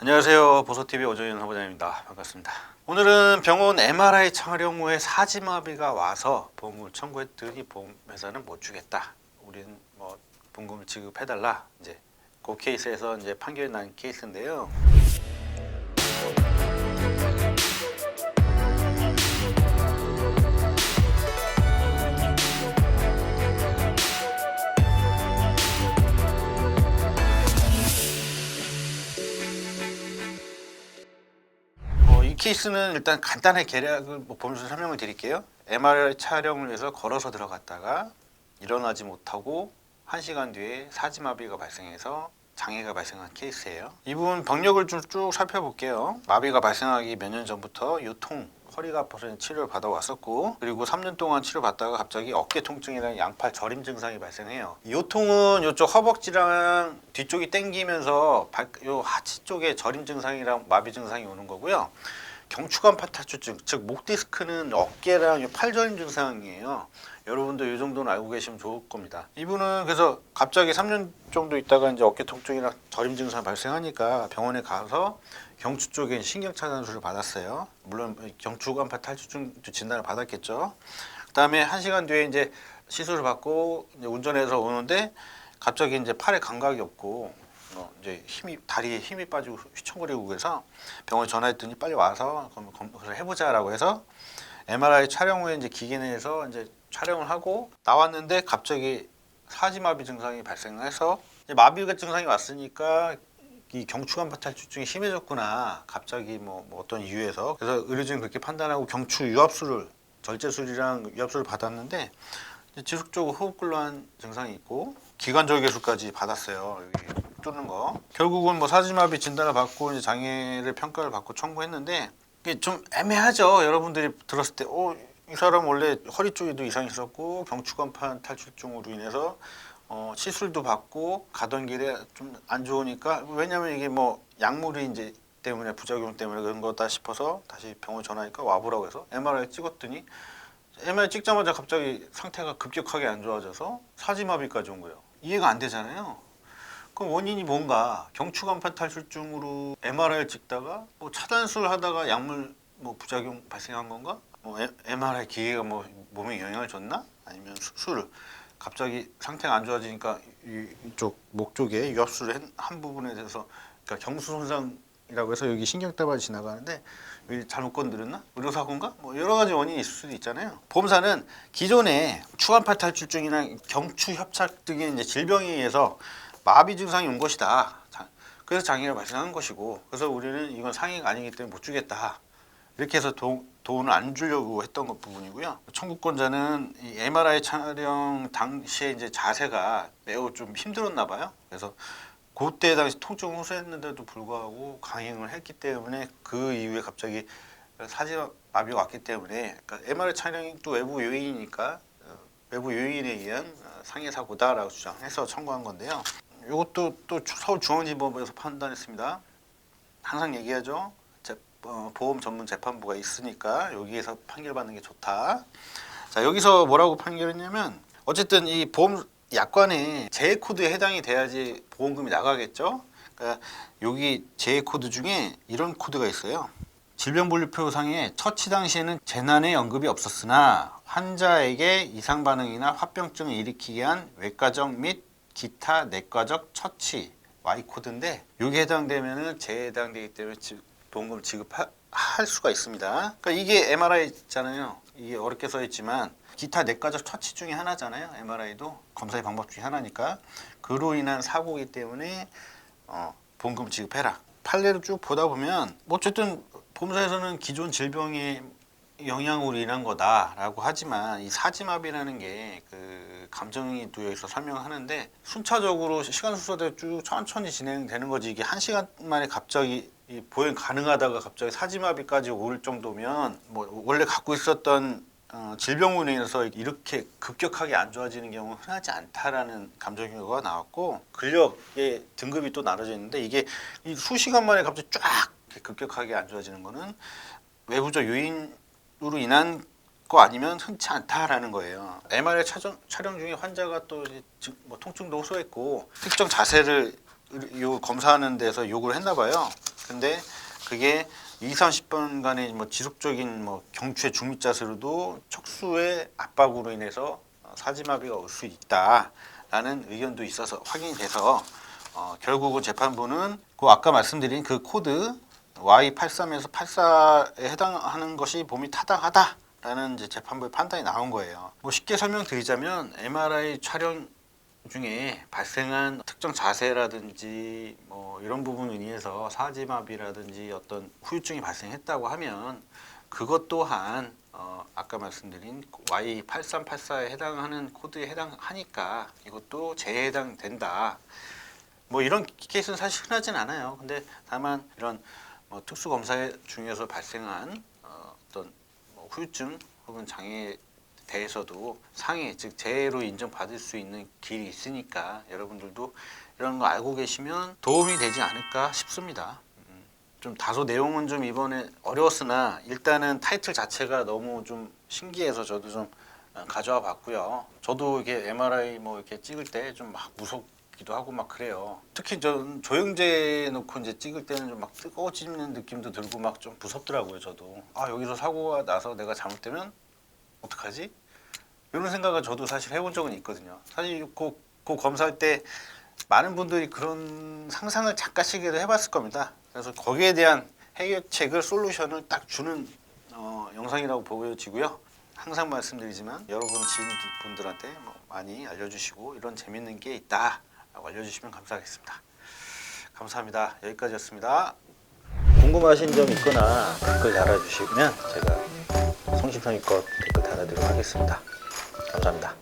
안녕하세요. 보소TV 오정현 사무장입니다. 반갑습니다. 오늘은 병원 MRI 촬영 후에 사지마비가 와서 보험금을 청구했더니 보험회사는 못 주겠다. 우리는 뭐 보험금을 지급해달라. 이제 그 케이스에서 이제 판결이 난 케이스인데요. 케이스는 일단 간단하게 계략을 뭐 보면서 설명을 드릴게요. MRI 촬영을 위해서 걸어서 들어갔다가 일어나지 못하고 1시간 뒤에 사지마비가 발생해서 장애가 발생한 케이스예요. 이분 병력을 좀 쭉 살펴볼게요. 마비가 발생하기 몇 년 전부터 요통 허리가 아파서 치료를 받아왔었고 그리고 3년 동안 치료받다가 갑자기 어깨 통증이랑 양팔 저림 증상이 발생해요. 이 요통은 이쪽 허벅지랑 뒤쪽이 땡기면서 발, 요 하치 쪽에 저림 증상이랑 마비 증상이 오는 거고요. 경추관 파탈출증, 즉 목 디스크는 어깨랑 요 팔저림 증상이에요. 여러분도 이 정도는 알고 계시면 좋을 겁니다. 이분은 그래서 갑자기 3년 정도 있다가 이제 어깨 통증이나 저림 증상 발생하니까 병원에 가서 경추 쪽에 신경 차단술을 받았어요. 물론 경추관 파 탈출증 진단을 받았겠죠. 그다음에 한 시간 뒤에 이제 시술을 받고 이제 운전해서 오는데 갑자기 이제 팔에 감각이 없고 어 이제 힘이 다리에 힘이 빠지고 휘청거리고 그래서 병원에 전화했더니 빨리 와서 검- 검사를 해보자라고 해서 MRI 촬영 후에 이제 기계 내에서 이제 촬영을 하고 나왔는데 갑자기 사지마비 증상이 발생해서 이제 마비가 증상이 왔으니까 이 경추관 파탈출증이 심해졌구나. 갑자기 뭐, 뭐 어떤 이유에서. 그래서 의료진은 그렇게 판단하고 경추 유압수를 절제술이랑 유압수를 받았는데 지속적으로 호흡곤란 증상이 있고 기관절 개술까지 받았어요 여기 뚫는 거 결국은 뭐 사지마비 진단을 받고 이제 장애를 평가를 받고 청구했는데 이게 좀 애매하죠 여러분들이 들었을 때 어, 이 사람 원래 허리 쪽에도 이상이 있었고 경추관판 탈출증으로 인해서 어, 시술도 받고 가던 길에 좀 안 좋으니까 왜냐면 이게 뭐 약물이 이제 때문에 부작용 때문에 그런 거다 싶어서 다시 병원 전화하니까 와보라고 해서 MRI 찍었더니 MRI 찍자마자 갑자기 상태가 급격하게 안 좋아져서 사지마비까지 온 거예요. 이해가 안 되잖아요. 그럼 원인이 뭔가 경추간판 탈출증으로 MRI를 찍다가 뭐 차단술 하다가 약물 뭐 부작용 발생한 건가? 뭐 에- MRI 기계가 뭐 몸에 영향을 줬나? 아니면 수- 술 갑자기 상태가 안 좋아지니까 이- 이쪽 목 쪽에 유압수를 한, 한 부분에 대해서 그러니까 경수 손상이라고 해서 여기 신경다발이 지나가는데 여기 잘못 건드렸나? 의료사고인가? 뭐 여러 가지 원인이 있을 수도 있잖아요. 보험사는 기존에 추간팔 탈출증이나 경추 협착 등의 이제 질병에 의해서 마비 증상이 온 것이다. 자, 그래서 장애가 발생한 것이고, 그래서 우리는 이건 상해가 아니기 때문에 못 주겠다. 이렇게 해서 도, 돈을 안 주려고 했던 것 부분이고요. 청구권자는 이 MRI 촬영 당시에 이제 자세가 매우 좀 힘들었나 봐요. 그래서 그때 당시 통증 호소했는데도 불구하고 강행을 했기 때문에 그 이후에 갑자기 사진 마비가 왔기 때문에 그러니까 MRI 촬영이 또 외부 요인이니까 어, 외부 요인에 의한 어, 상해 사고다라고 주장해서 청구한 건데요. 이것도 또 서울중앙지법에서 판단했습니다. 항상 얘기하죠. 재- 어, 보험 전문 재판부가 있으니까 여기에서 판결받는 게 좋다. 자 여기서 뭐라고 판결했냐면 어쨌든 이 보험 약관에 제해 코드에 해당이 돼야지 보험금이 나가겠죠. 그러니까 여기 제해 코드 중에 이런 코드가 있어요. 질병분류표상에 처치 당시에는 재난의 언급이 없었으나 환자에게 이상 반응이나 화병증을 일으키게 한 외과적 및 기타 내과적 처치 Y 코드인데 여기 해당되면은 재해 해당되기 때문에 지- 보험금 지급할 수가 있습니다. 그러니까 이게 MRI잖아요. 이게 어렵게 써 있지만 기타 내과적 처치 중에 하나잖아요. MRI도 검사의 방법 중에 하나니까 그로 인한 사고이기 때문에 어, 보험금 지급해라. 판례를 쭉 보다 보면 뭐 어쨌든 보험사에서는 기존 질병의 영향으로 인한 거다라고 하지만 이 사지마비라는 게 그 감정이 놓여 있어 설명하는데 순차적으로 시간 순서대로 쭉 천천히 진행되는 거지. 이게 한 시간 만에 갑자기 이 보행 가능하다가 갑자기 사지마비까지 올 정도면 뭐 원래 갖고 있었던 어, 인해서 이렇게 급격하게 안 좋아지는 경우는 흔하지 않다라는 감정 결과가 나왔고 근력의 등급이 또 나눠져 있는데 이게 이 수시간 만에 갑자기 쫙 급격하게 안 좋아지는 거는 외부적 요인으 로 인한 거 아니면 흔치 않다라는 거예요. MRI 촬영, 촬영 중에 환자가 또 이제 즉- 뭐 통증도 호소했고 특정 자세를 요 검사하는 데서 요구를 했나 봐요. 근데 그게 2, 30분간의 뭐 지속적인 뭐 경추의 중립 자세로도 척수의 압박으로 인해서 어, 사지마비가 올 수 있다라는 의견도 있어서 확인이 돼서 어, 결국은 재판부는 그 아까 말씀드린 그 코드 Y83에서 84에 해당하는 것이 몸이 타당하다라는 이제 재판부의 판단이 나온 거예요. 뭐 쉽게 설명드리자면 MRI 촬영 중에 발생한 특정 자세라든지 뭐 이런 부분에 의해서 사지마비라든지 어떤 후유증이 발생했다고 하면 그것 또한 어 아까 말씀드린 Y8384에 해당하는 코드에 해당하니까 이것도 재해 해당된다. 뭐 이런 케이스는 사실 흔하진 않아요. 근데 다만 이런 뭐 특수 검사 중에서 발생한 어, 어떤 뭐 후유증 혹은 장애에 대해서도 상해 즉 재해로 인정받을 수 있는 길이 있으니까 여러분들도 이런 거 알고 계시면 도움이 되지 않을까 싶습니다. 음, 좀 다소 내용은 좀 이번에 어려웠으나 일단은 타이틀 자체가 너무 좀 신기해서 저도 좀 어, 가져와 봤고요. 저도 이게 MRI 뭐 이렇게 찍을 때 좀 막 무섭 기도 하고 막 그래요. 특히 전 조영제 놓고 이제 찍을 때는 좀 막 뜨거워지는 느낌도 들고 막 좀 무섭더라고요. 저도 아 여기서 사고가 나서 내가 잘못되면 어떡하지? 이런 생각을 저도 사실 해본 적은 있거든요. 사실 그, 그 검사할 때 많은 분들이 그런 상상을 잠깐씩이라도 해봤을 겁니다. 그래서 거기에 대한 해결책을 솔루션을 딱 주는 어, 영상이라고 보여지고요. 항상 말씀드리지만 여러분 지인분들한테 뭐 많이 알려주시고 이런 재밌는 게 있다 알려주시면 감사하겠습니다. 감사합니다. 여기까지였습니다. 궁금하신 점 있거나 댓글 달아주시면 제가 성심성의껏 댓글 달아드리도록 하겠습니다. 감사합니다.